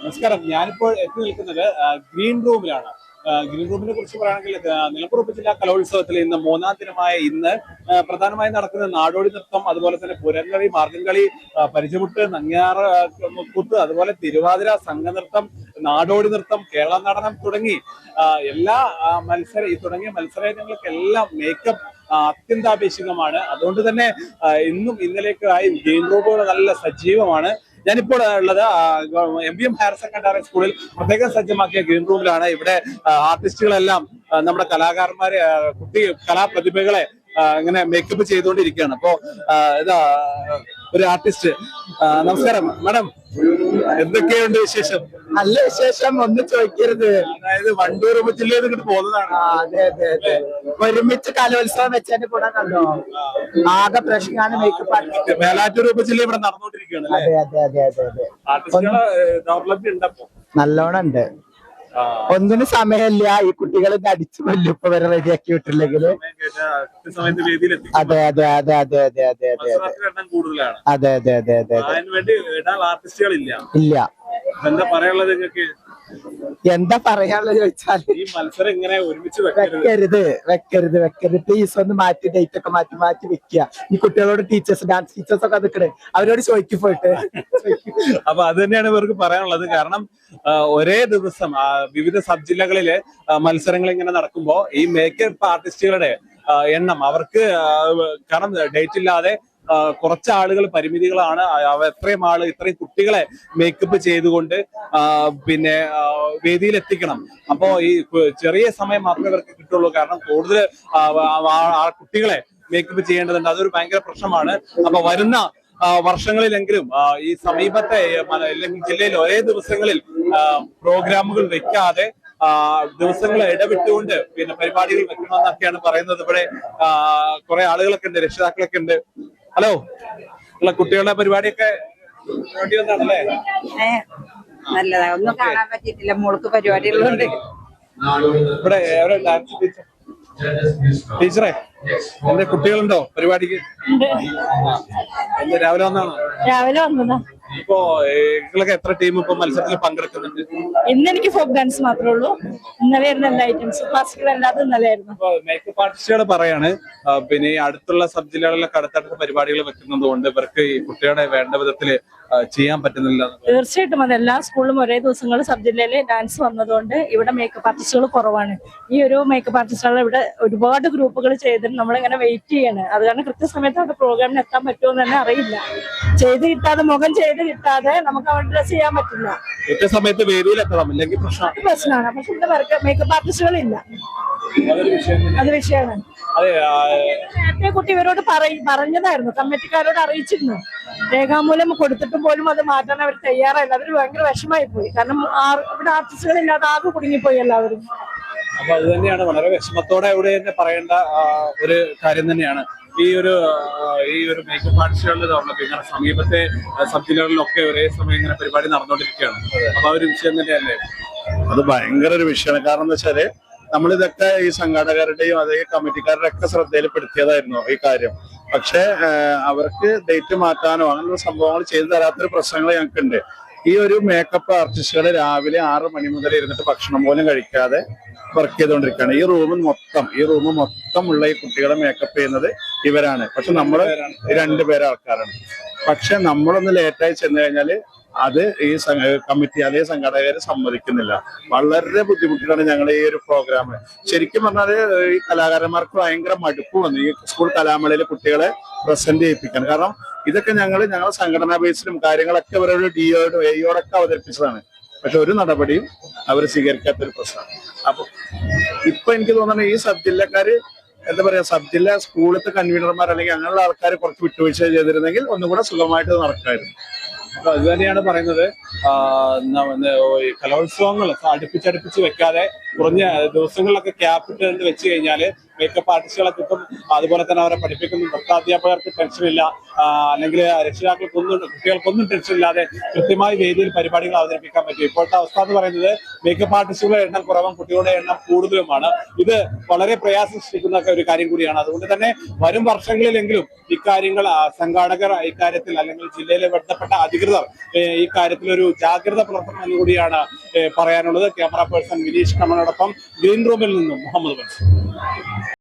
നമസ്കാരം. ഞാനിപ്പോൾ എത്തി നിൽക്കുന്നത് ഗ്രീൻ റൂമിലാണ്. ഗ്രീൻ റൂമിനെ കുറിച്ച് പറയുകയാണെങ്കിൽ നിലമ്പൂർ ജില്ലാ കലോത്സവത്തിൽ ഇന്ന് മൂന്നാം ദിനമായ ഇന്ന് പ്രധാനമായും നടക്കുന്ന നാടോടി നൃത്തം അതുപോലെ തന്നെ പുരങ്കളി മാർഗംകളി പരിചമുട്ട് നങ്ങ്യാറ് കുത്ത് അതുപോലെ തിരുവാതിര സംഘനൃത്തം നാടോടി നൃത്തം കേരള നടനം തുടങ്ങി എല്ലാ മത്സര തുടങ്ങിയ മത്സരങ്ങൾക്കെല്ലാം മേക്കപ്പ് അത്യന്താപേക്ഷികമാണ്. അതുകൊണ്ട് തന്നെ ഇന്നും ഇന്നും ഇന്നലേക്കായി ഗെയിം റൂമുകൾ നല്ല സജീവമാണ്. ഞാനിപ്പോൾ ഉള്ളത് M B M higher secondary സ്കൂളിൽ പ്രത്യേകം സജ്ജമാക്കിയ ഗ്രീൻ റൂമിലാണ്. ഇവിടെ ആർട്ടിസ്റ്റുകളെല്ലാം നമ്മുടെ കലാകാരന്മാരെ കുട്ടി കലാപ്രതിഭകളെ ഇങ്ങനെ മേക്കപ്പ് ചെയ്തുകൊണ്ടിരിക്കുകയാണ്. അപ്പോ ഇതാ ഒരു ആർട്ടിസ്റ്റ്. നമസ്കാരം. മാഡം എന്തൊക്കെയുണ്ട് വിശേഷം? നല്ല വിശേഷം ഒന്നും ചോദിക്കരുത് അതായത് വണ്ടൂർ ഉപജില്ല ഇങ്ങോട്ട് പോകുന്നതാണ് അതെ അതെ അതെ ഒരുമിച്ച് കലോത്സവം വെച്ചതിന്റെ കൂടെ കണ്ടോ ആകെ പ്രശ്നമാണ് മേക്കപ്പ് ആർട്ടിസ്റ്റ് മേലാറ്റൂർ ഉപജില്ല ഇവിടെ നടന്നുകൊണ്ടിരിക്കുകയാണ് അതെ അതെ അതെ അതെ അതെ ദൗർലഭ്യം ഉണ്ടപ്പോ നല്ലോണം ഉണ്ട് ഒന്നിനും സമയമില്ല ഈ കുട്ടികൾ അടിച്ചു കൊല്ലും ഇപ്പൊ വരെ റെഡിയാക്കി വിട്ടില്ലെങ്കിൽ അതെ അതെ അതെ അതെ അതെ അതെ അതെ അതെ അതെ അതെ അതെ അതെ ഇല്ല എന്താ പറയാനുള്ളത് നിങ്ങൾക്ക്? എന്താ പറയാനുള്ളത് ചോദിച്ചാൽ ഈ മത്സരം ഇങ്ങനെ ഒരുമിച്ച് വെക്കരുത്. വെക്കരുത് വെക്കരുത് പ്ലീസ് ഒന്ന് മാറ്റി ഡേറ്റ് ഒക്കെ മാറ്റി മാറ്റി വെക്കുക. ഈ കുട്ടികളോട് ടീച്ചേഴ്സ് ഡാൻസ് ടീച്ചേഴ്സ് ഒക്കെ നിൽക്കണേ അവരോട് ചോദിക്കും പോയിട്ട്. അപ്പൊ അത് തന്നെയാണ് ഇവർക്ക് പറയാനുള്ളത്. കാരണം ഒരേ ദിവസം വിവിധ സബ് ജില്ലകളിലെ മത്സരങ്ങൾ ഇങ്ങനെ നടക്കുമ്പോ ഈ മേക്കപ്പ് ആർട്ടിസ്റ്റുകളുടെ എണ്ണം അവർക്ക് കാരണം ഡേറ്റ് ഇല്ലാതെ കുറച്ച് ആളുകൾ പരിമിതികളാണ്. എത്രയും ആൾ ഇത്രയും കുട്ടികളെ മേക്കപ്പ് ചെയ്തുകൊണ്ട് പിന്നെ വേദിയിൽ എത്തിക്കണം അപ്പോ ഈ ചെറിയ സമയം മാത്രമേ അവർക്ക് കിട്ടുള്ളൂ. കാരണം കൂടുതൽ കുട്ടികളെ മേക്കപ്പ് ചെയ്യേണ്ടതുണ്ട്. അതൊരു ഭയങ്കര പ്രശ്നമാണ്. അപ്പൊ വരുന്ന വർഷങ്ങളിലെങ്കിലും ഈ സമീപത്തെ അല്ലെങ്കിൽ ജില്ലയിൽ ഒരേ ദിവസങ്ങളിൽ പ്രോഗ്രാമുകൾ വെക്കാതെ ദിവസങ്ങൾ ഇടവിട്ടുകൊണ്ട് പിന്നെ പരിപാടികൾ വെക്കണമെന്നൊക്കെയാണ് പറയുന്നത്. ഇവിടെ കുറെ ആളുകളൊക്കെ ഉണ്ട് രക്ഷിതാക്കളൊക്കെ ഉണ്ട്. ഹലോ ഉള്ള കുട്ടികളുടെ പരിപാടിയൊക്കെ വന്നാണല്ലേ നല്ലതാ. ഒന്നും കാണാൻ പറ്റിയിട്ടില്ല. മോൾക്ക് പരിപാടികളുണ്ട്. ഇവിടെ എവിടെ ഡാൻസ് ടീച്ചർ? ടീച്ചറെ എന്റെ കുട്ടികളുണ്ടോ പരിപാടിക്ക്? രാവിലെ വന്നാണോ? രാവിലെ വന്നതാ. ഇപ്പോ നിങ്ങളൊക്കെ എത്ര ടീം ഇപ്പൊ മത്സരത്തിൽ പങ്കെടുക്കുന്നുണ്ട്? ഇന്ന് എനിക്ക് ഫോക്ക് ഡാൻസ് മാത്രമേ ഉള്ളൂ. ഇന്നലെ ആയിരുന്നു എല്ലാ ഐറ്റംസ് ക്ലാസിക്കൽ അല്ലാതെ ഇന്നലെ ആയിരുന്നു. മേക്കപ്പ് ആർട്ടിസ്റ്റുകൾ പറയാണ് പിന്നെ ഈ അടുത്തുള്ള സബ് ജില്ലകളിലൊക്കെ അടുത്തടുത്ത പരിപാടികൾ വെക്കുന്നത് കൊണ്ട് ഇവർക്ക് ഈ കുട്ടികളെ വേണ്ട വിധത്തിൽ ചെയ്യാൻ പറ്റുന്നില്ല. തീർച്ചയായിട്ടും അത് എല്ലാ സ്കൂളിലും ഒരേ ദിവസങ്ങളിൽ സബ് ജില്ലയിൽ ഡാൻസ് വന്നതുകൊണ്ട് ഇവിടെ മേക്കപ്പ് ആർട്ടിസ്റ്റുകൾ കുറവാണ്. ഈ ഒരു മേക്കപ്പ് ആർട്ടിസ്റ്റുകൾ ഇവിടെ ഒരുപാട് ഗ്രൂപ്പുകൾ ചെയ്തിട്ട് നമ്മളിങ്ങനെ വെയിറ്റ് ചെയ്യാണ്. അത് കാരണം കൃത്യസമയത്ത് അവിടെ പ്രോഗ്രാമിന് എത്താൻ പറ്റുമോ എന്ന് തന്നെ അറിയില്ല. ചെയ്ത് കിട്ടാതെ മുഖം ചെയ്ത് കിട്ടാതെ നമുക്ക് അവിടെ ഡ്രസ് ചെയ്യാൻ പറ്റില്ല. കൃത്യസമയത്ത് വേദിയിലെത്തണം ഇല്ലെങ്കിൽ പ്രശ്നം. പ്രശ്നമാണ്. പക്ഷെ ഇവിടെ വർക്ക് മേക്കപ്പ് ആർട്ടിസ്റ്റുകളില്ല വിഷയം തന്നെ. അത് വിഷയമാണ്. അതെ ആ, നേരത്തെ കുട്ടി ഇവരോട് പറഞ്ഞതായിരുന്നു. കമ്മിറ്റിക്കാരോട് അറിയിച്ചിരുന്നു. രേഖാമൂലം കൊടുത്തിട്ടും പോലും അത് മാറ്റാൻ അവർ തയ്യാറായില്ല അവർ ഭയങ്കര വിഷമായി പോയി. കാരണം ആ- ഇവിടെ ആർട്ടിസ്റ്റുകൾ ഇല്ലാതെ ആകെ കുടുങ്ങിപ്പോയി എല്ലാവരും. അപ്പൊ അത് തന്നെയാണ്. വളരെ വിഷമത്തോടെ ഇവിടെ തന്നെ പറയേണ്ട ഒരു കാര്യം തന്നെയാണ്. ഈ ഒരു ഈ ഒരു മേക്കപ്പ് ആർട്ടിസ്റ്റുകളുടെ ഡെവലപ്പ് ഇങ്ങനെ സമീപത്തെ സബ് ജില്ലകളിലൊക്കെ ഒരേ സമയം ഇങ്ങനെ പരിപാടി നടന്നുകൊണ്ടിരിക്കുകയാണ്. അപ്പൊ ആ ഒരു വിഷയം തന്നെയല്ലേ അത് ഭയങ്കര ഒരു വിഷയമാണ്. കാരണം എന്താ വെച്ചാൽ നമ്മളിതൊക്കെ ഈ സംഘാടകരുടെയും അതേ കമ്മിറ്റിക്കാരുടെ ഒക്കെ ശ്രദ്ധയിൽപ്പെടുത്തിയതായിരുന്നു ഈ കാര്യം. പക്ഷെ അവർക്ക് ഡേറ്റ് മാറ്റാനോ അങ്ങനെയുള്ള സംഭവങ്ങൾ ചെയ്തു തരാത്തൊരു പ്രശ്നങ്ങൾ ഞങ്ങൾക്കുണ്ട്. ഈ ഒരു മേക്കപ്പ് ആർട്ടിസ്റ്റുകൾ രാവിലെ ആറ് മണി മുതൽ ഇരുന്നിട്ട് ഭക്ഷണം പോലും കഴിക്കാതെ വർക്ക് ചെയ്തുകൊണ്ടിരിക്കുകയാണ് ഈ റൂം മൊത്തം ഈ റൂം മൊത്തം ഉള്ള ഈ കുട്ടികളെ മേക്കപ്പ് ചെയ്യുന്നത് ഇവരാണ്. പക്ഷെ നമ്മൾ രണ്ടുപേരെ ആൾക്കാരാണ്. പക്ഷെ നമ്മളൊന്ന് ലേറ്റായി ചെന്ന് കഴിഞ്ഞാൽ അത് ഈ കമ്മിറ്റി അതേ സംഘാടകര് സമ്മതിക്കുന്നില്ല. വളരെ ബുദ്ധിമുട്ടിലാണ് ഞങ്ങൾ ഈ ഒരു പ്രോഗ്രാം ശരിക്കും പറഞ്ഞാൽ ഈ കലാകാരന്മാർക്ക് ഭയങ്കര മടുപ്പ് വന്നു. ഈ സ്കൂൾ കലാമേളയിൽ കുട്ടികളെ പ്രസന്റ് ചെയ്യിപ്പിക്കാൻ. കാരണം ഇതൊക്കെ ഞങ്ങൾ ഞങ്ങളുടെ സംഘടനാ ബേസിലും കാര്യങ്ങളൊക്കെ അവരുടെ ഡിയോടും എയോടൊക്കെ അവതരിപ്പിച്ചതാണ്. പക്ഷെ ഒരു നടപടിയും അവർ സ്വീകരിക്കാത്ത ഒരു പ്രശ്നമാണ്. അപ്പൊ ഇപ്പൊ എനിക്ക് തോന്നുന്നത് ഈ സബ് ജില്ലക്കാര് എന്താ പറയാ സബ് ജില്ല സ്കൂളിലത്തെ കൺവീനർമാർ അല്ലെങ്കിൽ അങ്ങനെയുള്ള ആൾക്കാർ കുറച്ച് വിട്ടുവീഴ്ച ചെയ്തിരുന്നെങ്കിൽ ഒന്നുകൂടെ സുഖമായിട്ട് നടക്കായിരുന്നു. അപ്പൊ അത് തന്നെയാണ് പറയുന്നത്. കലോത്സവങ്ങൾ അടുപ്പിച്ചടുപ്പിച്ച് വെക്കാതെ കുറഞ്ഞ ദിവസങ്ങളിലൊക്കെ ക്യാപിറ്റൽ വെച്ച് കഴിഞ്ഞാൽ മേക്കപ്പ് ആർട്ടിസ്റ്റുകളെ കിട്ടും അതുപോലെ തന്നെ അവരെ പഠിപ്പിക്കുന്ന നൃത്താധ്യാപകർക്ക് ടെൻഷനില്ല അല്ലെങ്കിൽ രക്ഷിതാക്കൾക്കൊന്നും കുട്ടികൾക്കൊന്നും ടെൻഷൻ ഇല്ലാതെ കൃത്യമായ വേദിയിൽ പരിപാടികൾ അവതരിപ്പിക്കാൻ പറ്റും. ഇപ്പോഴത്തെ അവസ്ഥ എന്ന് പറയുന്നത് മേക്കപ്പ് ആർട്ടിസ്റ്റുകളുടെ എണ്ണം കുറവും കുട്ടികളുടെ എണ്ണം കൂടുതലുമാണ്. ഇത് വളരെ പ്രയാസം സൃഷ്ടിക്കുന്ന ഒരു കാര്യം കൂടിയാണ്. അതുകൊണ്ട് തന്നെ വരും വർഷങ്ങളിലെങ്കിലും ഇക്കാര്യങ്ങൾ സംഘാടകർ ഇക്കാര്യത്തിൽ അല്ലെങ്കിൽ ജില്ലയിലെ ബന്ധപ്പെട്ട അധികൃതർ ഈ കാര്യത്തിൽ ഒരു ജാഗ്രത പുലർത്തണം എന്നുകൂടിയാണ് പറയാനുള്ളത്. ക്യാമറ പേഴ്സൺ വിനീഷ് കമ്മനോടൊപ്പം ഗ്രീൻ റൂമിൽ നിന്നും മുഹമ്മദ് ബൻസ്.